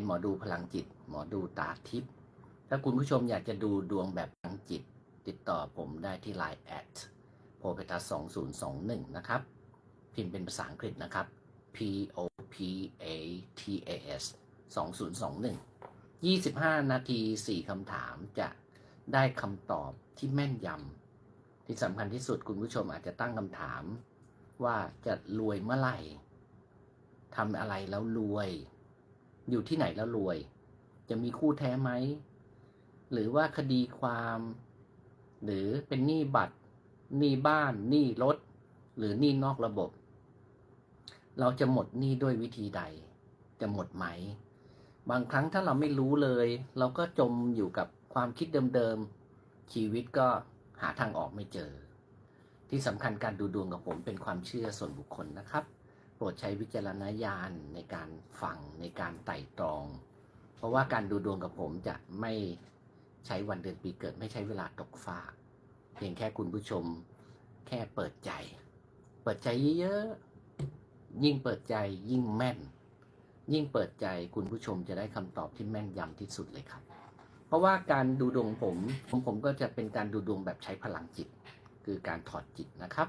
เป็นหมอดูพลังจิต หมอดูตาทิพย์ถ้าคุณผู้ชมอยากจะดูดวงแบบพลังจิต ติดต่อผมได้ที่ Line แอดโพเปตัส2021 นะครับ พิมพ์เป็นภาษาอังกฤษนะครับ P O P A T A S 2021 25 นาที 4คำถามจะได้คำตอบที่แม่นยำที่สำคัญที่สุดคุณผู้ชมอาจจะตั้งคำถาม ว่าจะรวยเมื่อไหร่ทำอะไรแล้วรวย อยู่ที่ไหนแล้วรวย จะมีคู่แท้ไหม หรือว่าคดีความ หรือเป็นหนี้บัตร หนี้บ้าน หนี้รถ หรือหนี้นอกระบบ เราจะหมดหนี้ด้วยวิธีใด จะหมดไหม บางครั้งถ้าเราไม่รู้เลย เราก็จมอยู่กับความคิดเดิมๆ ชีวิตก็หาทางออกไม่เจอ ที่สำคัญการดูดวงกับผมเป็นความเชื่อส่วนบุคคลนะครับ ปรดใช้วิจารณญาณในการฟังในการไต่ตรอง เพราะว่าการดูดวงกับผมจะไม่ใช้วันเดือนปีเกิด ไม่ใช้เวลาตกฟ้า เพียงแค่คุณผู้ชมแค่เปิดใจ เปิดใจเยอะๆยิ่งเปิดใจยิ่งแม่น ยิ่งเปิดใจคุณผู้ชมจะได้คำตอบที่แม่นยำที่สุดเลยครับ เพราะว่าการดูดวงผมผมผมก็จะเป็นการดูดวงแบบใช้พลังจิต คือการถอดจิตนะครับ